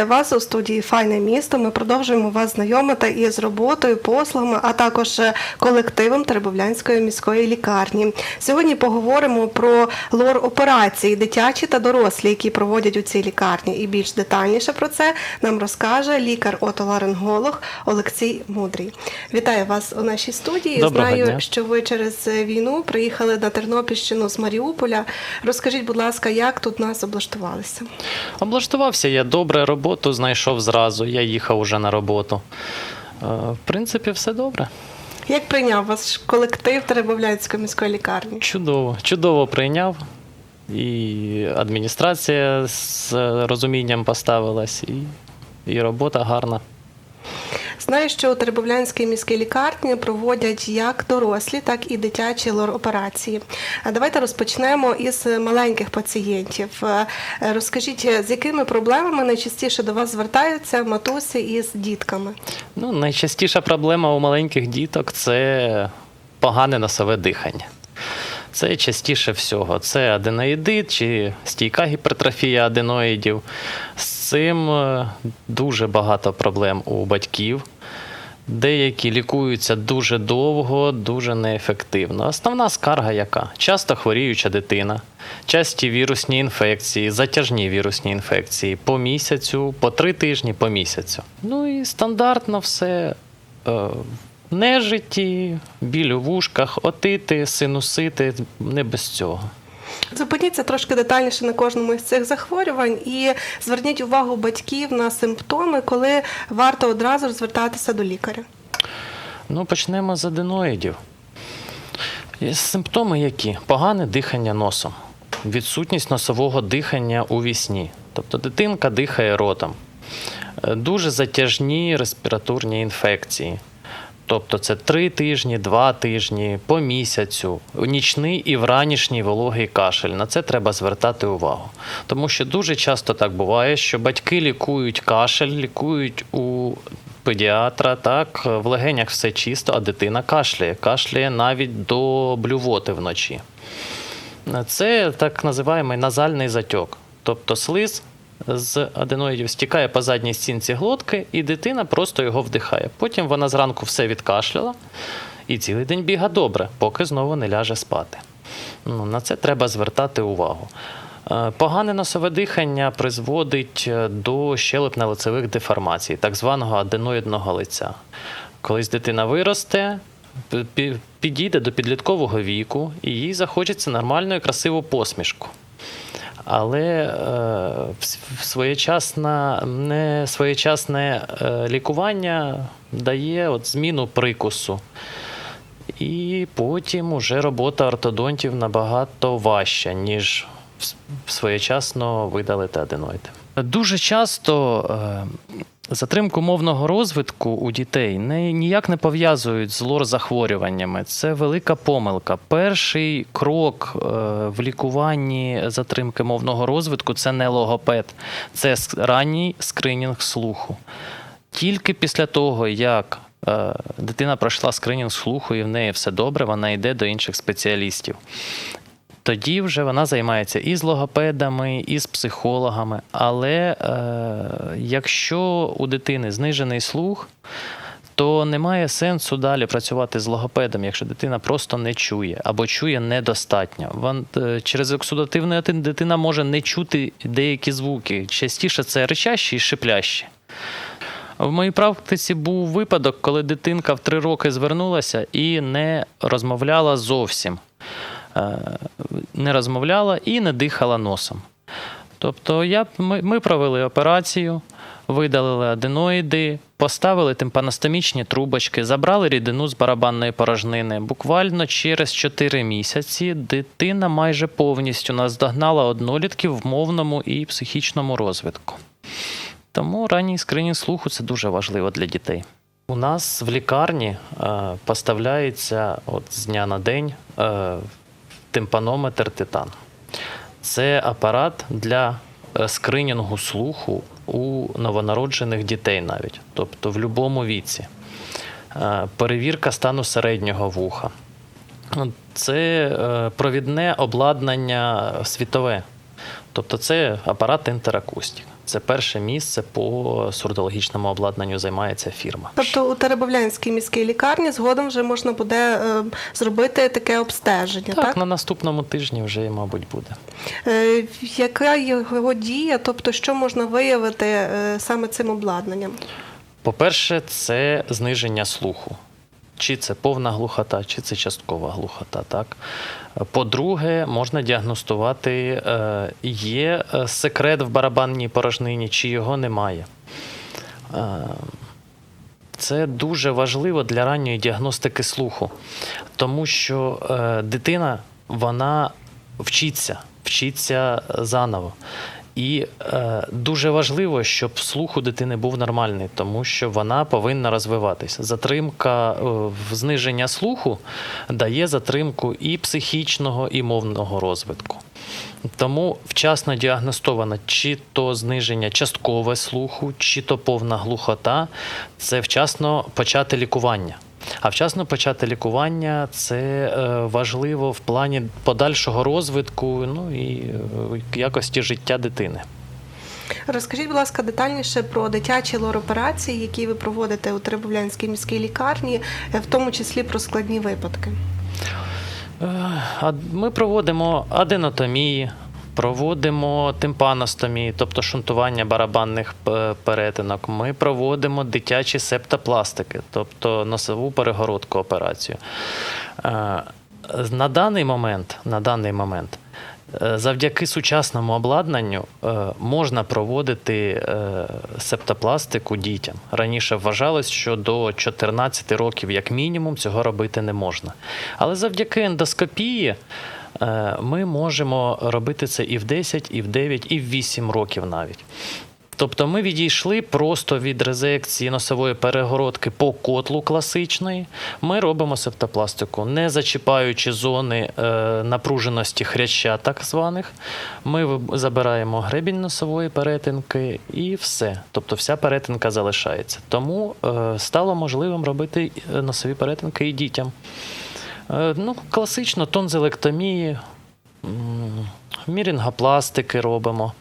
Вітаю вас у студії Файне місто. Ми продовжуємо вас знайомити із роботою, послугами, а також е, колективом Теребовлянської міської лікарні. Сьогодні поговоримо про лор-операції, дитячі та дорослі, які проводять у цій лікарні. І більш детальніше про це нам розкаже лікар-отоларинголог Олексій Мудрий. Вітаю вас у нашій студії. Доброго Знаю, дня. що ви через е, війну приїхали на Тернопільщину з Маріуполя. Розкажіть, будь ласка, як тут нас облаштувалися? Облаштувався я добре, роботу знайшов зразу, я їхав уже на роботу. Е, В принципі, все добре. Як прийняв вас колектив Теребовляцької міської лікарні? Чудово, чудово прийняв. І адміністрація з розумінням поставилась, і, і робота гарна. Знаю, що у Теребовлянській міській лікарні проводять як дорослі, так і дитячі лор-операції. Давайте розпочнемо із маленьких пацієнтів. Е, Розкажіть, з якими проблемами найчастіше до вас звертаються матусі із дітками? Ну, найчастіша проблема у маленьких діток це погане носове дихання. Це частіше всього. Це аденоїдит чи стійка гіпертрофія аденоїдів. З цим е, дуже багато проблем у батьків. Деякі лікуються дуже довго, дуже неефективно. Основна скарга яка? Часто хворіюча дитина, часті вірусні інфекції, затяжні вірусні інфекції по місяцю, по три тижні по місяцю. Ну і стандартно все. Нежиті, біль у вушках, отити, синусити, не без цього. Зупиніться трошки детальніше на кожному із цих захворювань і зверніть увагу батьків на симптоми, коли варто одразу звертатися до лікаря. Ну, почнемо з аденоїдів. Симптоми які? Погане дихання носом, відсутність носового дихання у вісні. Тобто дитинка дихає ротом. Е, Дуже затяжні респіраторні інфекції. Тобто це три тижні, два тижні, по місяцю, нічний і вранішній вологий кашель. На це треба звертати увагу. Тому що дуже часто так буває, що батьки лікують кашель, лікують у педіатра, так, в легенях все чисто, а дитина кашляє. Кашляє навіть до блювоти вночі. Це так називаємий назальний затьок. Тобто слиз з аденоїдів стікає по задній стінці глотки, і дитина просто його вдихає. Потім вона зранку все відкашляла і цілий день біга добре, поки знову не ляже спати. Ну, на це треба звертати увагу. Е, Погане носове дихання призводить е, до щелепно-лицевих деформацій, так званого аденоїдного лиця. Колись дитина виросте, пі- пі- підійде до підліткового віку, і їй захочеться нормальну і красиву посмішку. Але е, своєчасна, не своєчасне е, лікування дає от зміну прикусу. І потім уже робота ортодонтів набагато важча, ніж своєчасно видалити аденоїд. Дуже часто е, затримку мовного розвитку у дітей не, ніяк не пов'язують з лор-захворюваннями. Це велика помилка. Перший крок е, в лікуванні затримки мовного розвитку це не логопед, це ранній скринінг слуху. Тільки після того, як е, дитина пройшла скринінг слуху і в неї все добре, вона йде до інших спеціалістів. Тоді вже вона займається і з логопедами, і з психологами. Але е, якщо у дитини знижений слух, то немає сенсу далі працювати з логопедом, якщо дитина просто не чує або чує недостатньо. Вон, е, через оксидативну атин дитина може не чути деякі звуки. Частіше це речащі і шиплящі. В моїй практиці був випадок, коли дитинка в три роки звернулася і не розмовляла зовсім. Е, Не розмовляла і не дихала носом. Тобто я, ми, ми провели операцію, видалили аденоїди, поставили тимпаностомічні трубочки, забрали рідину з барабанної порожнини. Буквально через 4 місяці дитина майже повністю наздогнала однолітків в мовному і психічному розвитку. Тому ранній скринінг слуху це дуже важливо для дітей. У нас в лікарні е, поставляється от з дня на день е, тимпанометр титан. Це апарат для е, скринінгу слуху у новонароджених дітей навіть, тобто в будь-якому віці. Е, Перевірка стану середнього вуха. Це е, провідне обладнання світове. Тобто це апарат інтеракустік. Це перше місце по сурдологічному обладнанню займається фірма. Тобто у Теребовлянській міській лікарні згодом вже можна буде е, зробити таке обстеження, Так, так? на наступному тижні вже, мабуть, буде. Е, яка його дія, тобто що можна виявити е, саме цим обладнанням? По-перше, це зниження слуху. Чи це повна глухота, чи це часткова глухота. Так? По-друге, можна діагностувати, е, є е, секрет в барабанній порожнині, чи його немає. Е, Це дуже важливо для ранньої діагностики слуху, тому що дитина вона вчиться, вчиться заново. І е, дуже важливо, щоб слух у дитини був нормальний, тому що вона повинна розвиватися. Затримка е, зниження слуху дає затримку і психічного, і мовного розвитку. Тому вчасно діагностовано чи то зниження часткове слуху, чи то повна глухота це вчасно почати лікування. А вчасно почати лікування це е, важливо в плані подальшого розвитку ну і е, якості життя дитини. Розкажіть, будь ласка, детальніше про дитячі лор-операції, які ви проводите у Теребовлянській міській лікарні, е, в тому числі про складні випадки. Ми проводимо аденотомії, проводимо тимпаностомії, тобто шунтування барабанних перетинок. Ми проводимо дитячі септопластики, тобто носову перегородку операцію. Е, На даний момент, на даний момент е, завдяки сучасному обладнанню е, можна проводити е, септопластику дітям. Раніше вважалось, що до 14 років, як мінімум, цього робити не можна. Але завдяки ендоскопії е, ми можемо робити це і в 10, і в 9, і в 8 років навіть. Тобто ми відійшли просто від резекції носової перегородки по котлу класичної. Ми робимо септопластику, не зачіпаючи зони е, напруженості хряща, так званих. Ми забираємо гребінь носової перетинки і все. Тобто вся перетинка залишається. Тому е, стало можливим робити е, носові перетинки і дітям. Е, ну, класично тонзелектомії, мірінгопластики робимо.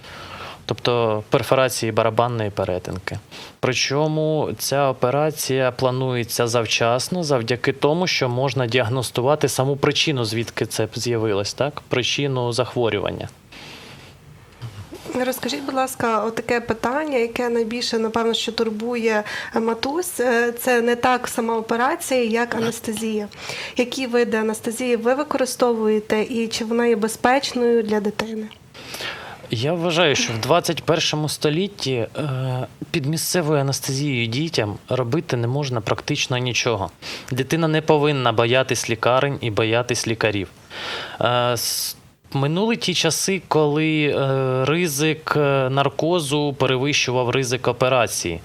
Тобто перфорації барабанної перетинки. Причому ця операція планується завчасно завдяки тому, що можна діагностувати саму причину, звідки це з'явилось, так? причину захворювання. Розкажіть, будь ласка, отаке питання, яке найбільше, напевно, що турбує е, матусь, е, це не так сама операція, як анестезія. Які види анестезії ви використовуєте і чи вона є безпечною для дитини? Я вважаю, що в 21 столітті е, під місцевою анестезією дітям робити не можна практично нічого. Дитина не повинна боятись лікарень і боятись лікарів. Минули ті часи, коли е, ризик е, наркозу перевищував ризик операції.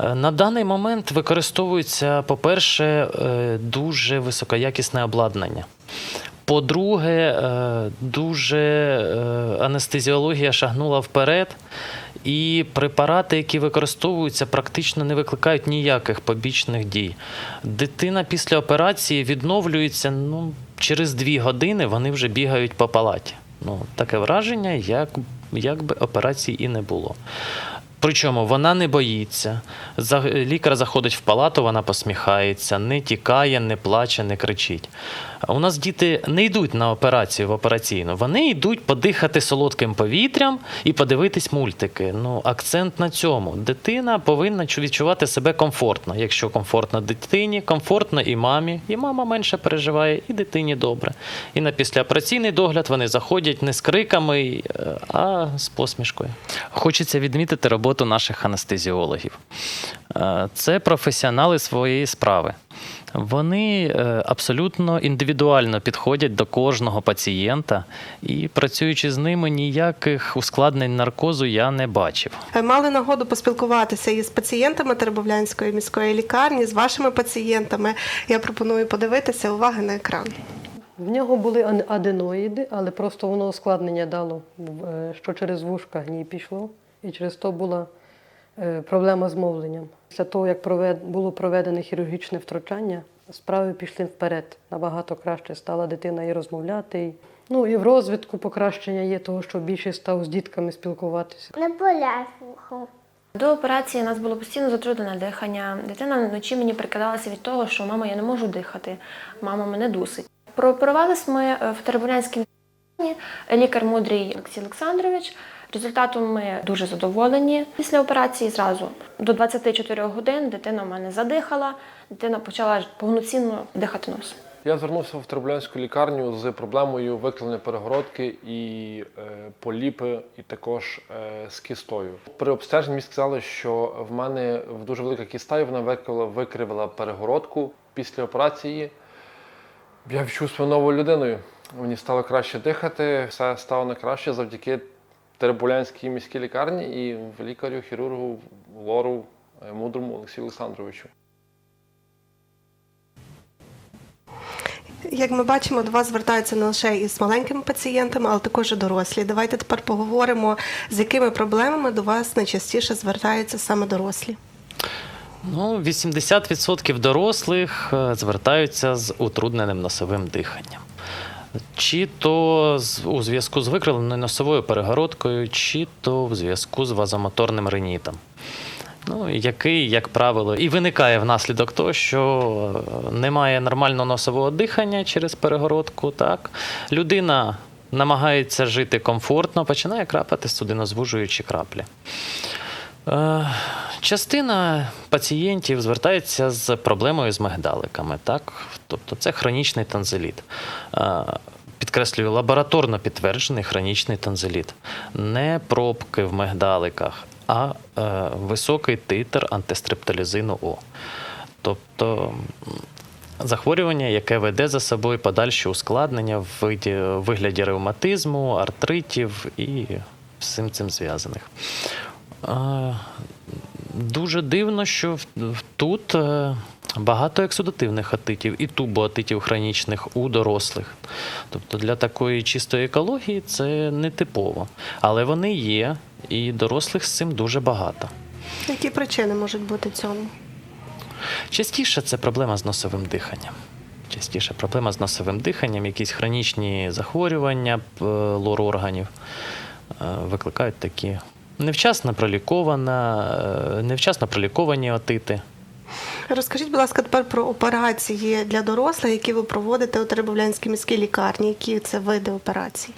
Е, На даний момент використовується, по-перше, дуже високоякісне обладнання. По-друге, дуже анестезіологія шагнула вперед, і препарати, які використовуються, практично не викликають ніяких побічних дій. Дитина після операції відновлюється ну, через дві години, вони вже бігають по палаті. Ну, таке враження, як, якби операції і не було. Причому вона не боїться. Лікар заходить в палату, вона посміхається, не тікає, не плаче, не кричить. У нас діти не йдуть на операцію в операційну, вони йдуть подихати солодким повітрям і подивитись мультики. Ну, акцент на цьому. Дитина повинна відчувати себе комфортно. Якщо комфортно дитині, комфортно і мамі, і мама менше переживає, і дитині добре. І на післяопераційний догляд вони заходять не з криками, е, а з посмішкою. Хочеться відмітити роботу наших анестезіологів. Е, Це професіонали своєї справи. Вони е, абсолютно індивідуально підходять до кожного пацієнта, і працюючи з ними, ніяких ускладнень наркозу я не бачив. Е, Мали нагоду поспілкуватися із пацієнтами Теребовлянської міської лікарні, з вашими пацієнтами. Я пропоную подивитися уваги на екран. В нього були аденоїди, але просто воно ускладнення дало, що через вушка гній пішло, і через то була е, проблема з мовленням. Після того, як було проведене хірургічне втручання, справи пішли вперед. Набагато краще стала дитина і розмовляти, Ну і в розвитку покращення є того, що більше став з дітками спілкуватися. Не вухо. До операції у нас було постійно затруднене дихання. Дитина вночі мені прикидалася від того, що мама, я не можу дихати, мама мене дусить. Прооперувались ми е, в Теребулянській лікар мудрий Олексій Олександрович. Результатом ми дуже задоволені. Після операції зразу до 24 годин дитина в мене задихала, дитина почала повноцінно дихати носом. Я звернувся в Тербулянську лікарню з проблемою виклення перегородки і е, поліпи, і також е, з кістою. При обстеженні мені сказали, що в мене дуже велика кіста, і вона викривила, викривила перегородку. Після операції я відчув себе новою людиною. Мені стало краще дихати, все стало на краще завдяки Тербулянській міській лікарні і лікарю, хірургу Лору е, Мудрому Олексію Олександровичу. Як ми бачимо, до вас звертаються не лише із маленькими пацієнтами, але також і дорослі. Давайте тепер поговоримо, з якими проблемами до вас найчастіше звертаються саме дорослі. Ну, 80% дорослих е, звертаються з утрудненим носовим диханням. Чи то у зв'язку з викривленою носовою перегородкою, чи то в зв'язку з вазомоторним ринітом. Ну, який, як правило, і виникає внаслідок того, що е, немає нормального носового дихання через перегородку. Так? Людина намагається жити комфортно, починає крапати судинозвужуючі краплі. Частина пацієнтів звертається з проблемою з мигдаликами, так? Тобто це хронічний танзеліт. Підкреслюю, лабораторно підтверджений хронічний танзеліт. Не пробки в мигдаликах, а е, високий титр антистрептолізину О. Тобто захворювання, яке веде за собою подальші ускладнення в виді, вигляді ревматизму, артритів і всім цим зв'язаних. Е, Дуже дивно, що тут е, багато ексудативних атитів і тубоатитів хронічних у дорослих. Тобто для такої чистої екології це не типово. Але вони є, і дорослих з цим дуже багато. Які причини можуть бути цьому? Частіше це проблема з носовим диханням. Частіше проблема з носовим диханням, якісь хронічні захворювання лор органів е, викликають такі невчасно пролікована, е, невчасно проліковані отити. Розкажіть, будь ласка, тепер про операції для дорослих, які ви проводите у Теребовлянській міській лікарні. Які це види операцій?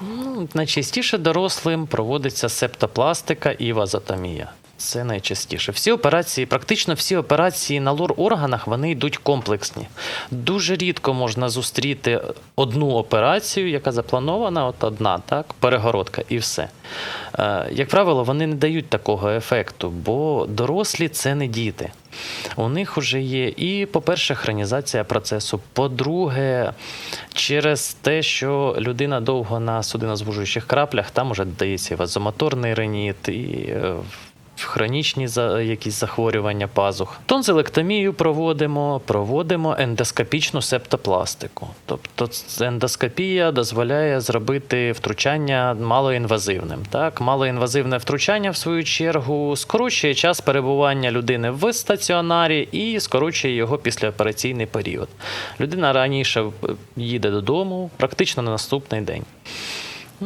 Ну, найчастіше дорослим проводиться септопластика і вазотомія. Це найчастіше. Всі операції, практично всі операції на лор-органах, вони йдуть комплексні. Дуже рідко можна зустріти одну операцію, яка запланована, от одна, так, перегородка, і все. Е, як правило, вони не дають такого ефекту, бо дорослі це не діти. У них вже є і, по-перше, хронізація процесу. По-друге, через те, що людина довго на судинозвужуючих краплях, там уже додається вазомоторний реніт, і е, хронічні якісь захворювання пазух. Тонзилектомію проводимо, проводимо ендоскопічну септопластику. Тобто ендоскопія дозволяє зробити втручання малоінвазивним. Так? Малоінвазивне втручання, в свою чергу, скорочує час перебування людини в стаціонарі і скорочує його післяопераційний період. Людина раніше е, їде додому, практично на наступний день.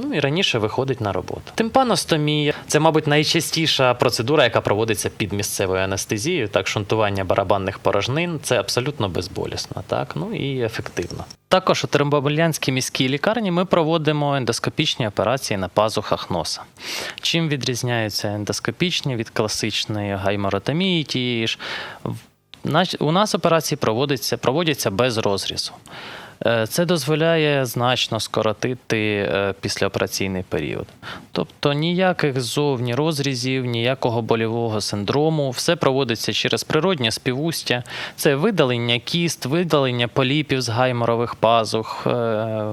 Ну і раніше виходить на роботу. Тимпаностомія це, мабуть, найчастіша процедура, яка проводиться під місцевою анестезією. Так, шунтування барабанних порожнин це абсолютно безболісно, так ну і ефективно. Також у Термобилянській міській лікарні ми проводимо ендоскопічні операції на пазухах носа. Чим відрізняються ендоскопічні від класичної гайморотомії тієї ж? У нас операції проводяться, проводяться без розрізу. Е, Це дозволяє значно скоротити е, післяопераційний період. Тобто ніяких зовні розрізів, ніякого болівого синдрому, все проводиться через природнє співустя. Це видалення кіст, видалення поліпів з гайморових пазух. е,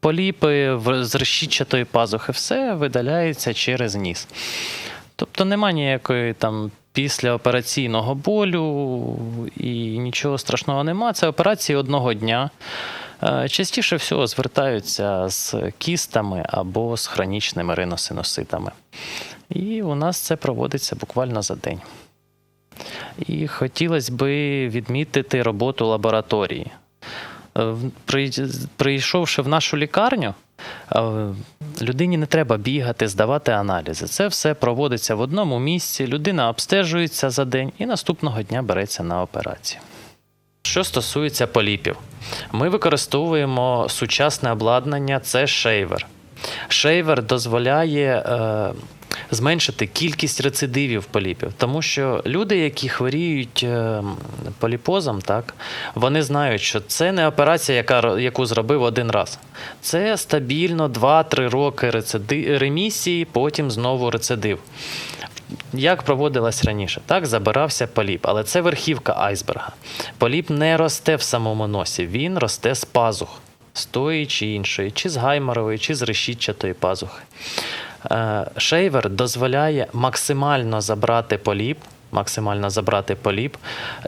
Поліпи з решітчатої пазухи, все видаляється через ніс. Тобто нема ніякої там післяопераційного болю і нічого страшного нема. Це операції одного дня. Е, Частіше всього звертаються з кістами або з хронічними риносиноситами. І у нас це проводиться буквально за день. І хотілося би відмітити роботу лабораторії. прийшовши в нашу лікарню, е, людині не треба бігати, здавати аналізи. Це все проводиться в одному місці, людина обстежується за день і наступного дня береться на операцію. Що стосується поліпів, ми використовуємо сучасне обладнання, це шейвер. Шейвер дозволяє е, зменшити кількість рецидивів поліпів, тому що люди, які хворіють е, поліпозом, так, вони знають, що це не операція, яка, яку зробив один раз. Це стабільно 2-3 роки рециди, ремісії, потім знову рецидив. Як проводилось раніше, так забирався поліп, але це верхівка айсберга. Поліп не росте в самому носі, він росте з пазух, з тої чи іншої, чи з гайморової, чи з решітчатої пазухи. Е, Шейвер дозволяє максимально забрати поліп. Максимально забрати поліп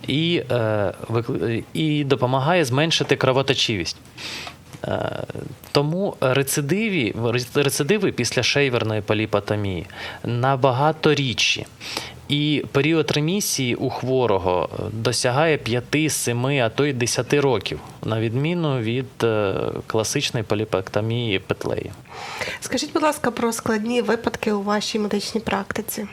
і, е, і допомагає зменшити кровоточивість. Е, Тому рецидиві, рецидиви після шейверної поліпотомії набагато рідші. І період ремісії у хворого досягає 5, 7, а то й 10 років, на відміну від е, класичної поліпектомії петлеї. Скажіть, будь ласка, про складні випадки у вашій медичній практиці.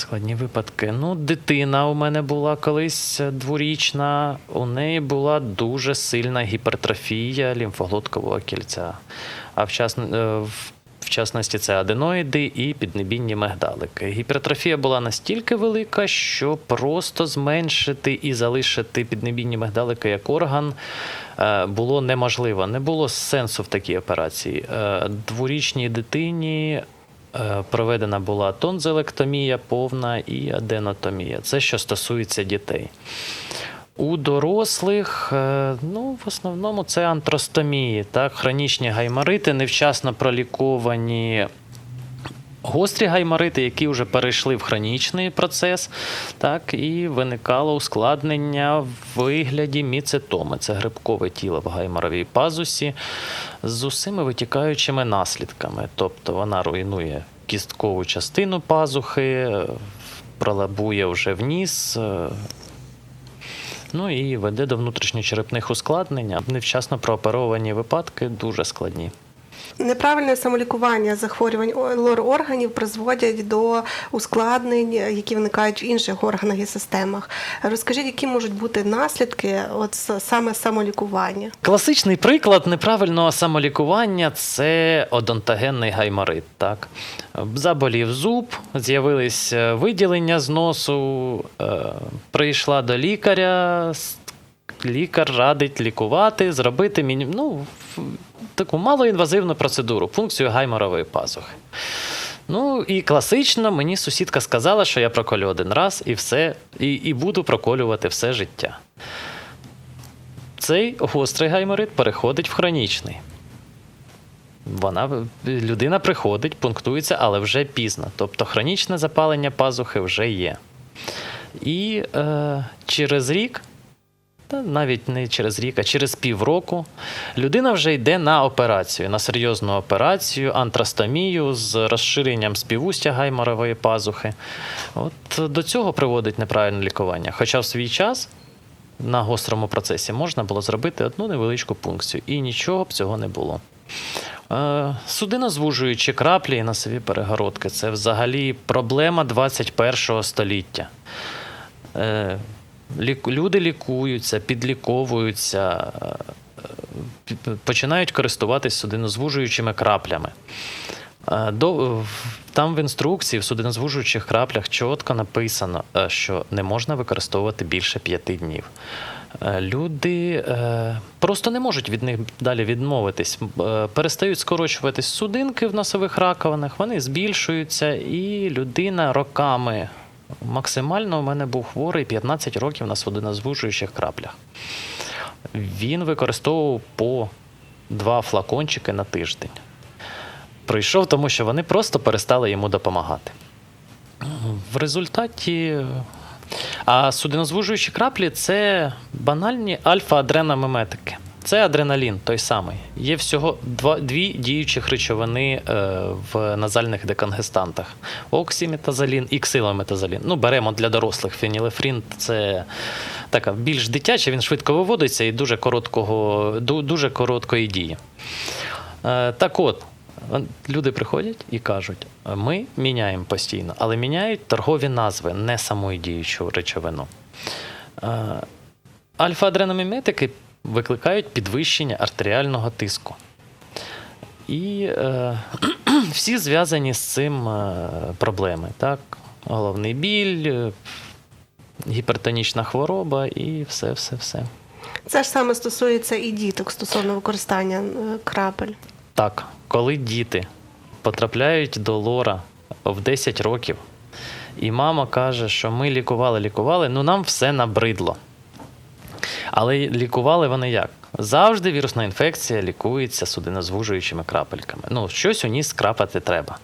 Складні випадки. Ну, дитина у мене була колись дворічна, у неї була дуже сильна гіпертрофія лімфоглоткового кільця. А е, в- в частності це аденоїди і піднебінні мигдалики. Гіпертрофія була настільки велика, що просто зменшити і залишити піднебінні мигдалики як орган е, було неможливо. Не було сенсу в такій операції. Е, Дворічній дитині Е, Проведена була тонзелектомія, повна і аденотомія. Це що стосується дітей. У дорослих, е, ну, в основному це антростомії, так, хронічні гайморити, невчасно проліковані гострі гайморити, які вже перейшли в хронічний процес, так, і виникало ускладнення в вигляді міцетоми. Це грибкове тіло в гайморовій пазусі з усіми витікаючими наслідками. Тобто вона руйнує кісткову частину пазухи, пролабує вже в ніс. е, Ну і веде до внутрішньочерепних ускладнень. Невчасно прооперовані випадки дуже складні. Неправильне самолікування захворювань лор-органів призводять до ускладнень, які виникають в інших органах і системах. Розкажіть, які можуть бути наслідки от саме самолікування? Класичний приклад неправильного самолікування це одонтогенний гайморит. Так? Заболів зуб, з'явились е, виділення з носу, е, прийшла до лікаря. Лікар радить лікувати, зробити міні... ну, таку малоінвазивну процедуру, функцію гайморової пазухи. Ну і класично мені сусідка сказала, що я проколю один раз і все, і, і буду проколювати все життя цей гострий гайморит переходить в хронічний. Вона, людина приходить, пунктується, але вже пізно. Тобто хронічне запалення пазухи вже є. І е, через рік, навіть не через рік, а через півроку, людина вже йде на операцію, на серйозну операцію, антрастомію з розширенням співустя гайморової пазухи. От до цього приводить неправильне лікування. Хоча в свій час на гострому процесі можна було зробити одну невеличку пункцію, і нічого б цього не було. Е, Судинозвужуючі краплі і носові перегородки це взагалі проблема 21 століття. Люди лікуються, підліковуються, е, починають користуватись судинозвужуючими краплями. Е, там в інструкції в судинозвужуючих краплях чітко написано, е, що не можна використовувати більше п'яти днів. Люди просто не можуть від них далі відмовитись. Перестають скорочуватись судинки в носових раковинах, вони збільшуються, і людина роками. Максимально у мене був хворий 15 років на судинозвужуючих краплях. Він використовував по два флакончики на тиждень прийшов, тому що вони просто перестали йому допомагати. В результаті. А судинозвужуючі краплі це банальні альфа-адреномиметики. Це адреналін той самий. Є всього два, дві діючих речовини е, в назальних деконгестантах: оксиметазолін і ксилометазолін. Ну, беремо для дорослих фенілефрін. Це така більш дитяча, він швидко виводиться і дуже, короткого, дуже короткої дії. Е, так от, люди приходять і кажуть: ми міняємо постійно, але міняють торгові назви, не саму діючу речовину. Е, Альфа-адреноміметики викликають підвищення артеріального тиску. І е, всі зв'язані з цим е, проблеми. Так? Головний біль, е, гіпертонічна хвороба і все, все, все. Це ж саме стосується і діток стосовно використання е, крапель. Так, коли діти потрапляють до лора в 10 років, і мама каже, що ми лікували, лікували, ну нам все набридло. Але лікували вони як? Завжди вірусна інфекція лікується судинозвужуючими крапельками. Ну, щось у ніс крапати треба.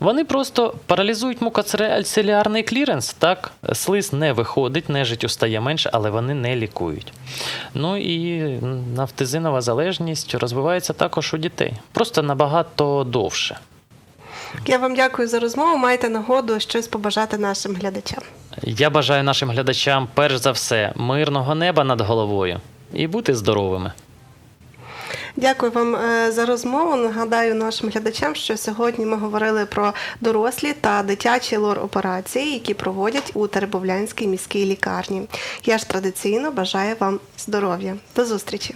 Вони просто паралізують мукоцелярний кліренс, так, слиз не виходить, нежить устає менше, але вони не лікують. Ну і нафтизинова залежність розвивається також у дітей. Просто набагато довше. Я вам дякую за розмову. Маєте нагоду щось побажати нашим глядачам. Я бажаю нашим глядачам, перш за все, мирного неба над головою і бути здоровими. Дякую вам е, за розмову. Нагадаю нашим глядачам, що сьогодні ми говорили про дорослі та дитячі лор-операції, які проводять у Теребовлянській міській лікарні. Я ж традиційно бажаю вам здоров'я. До зустрічі!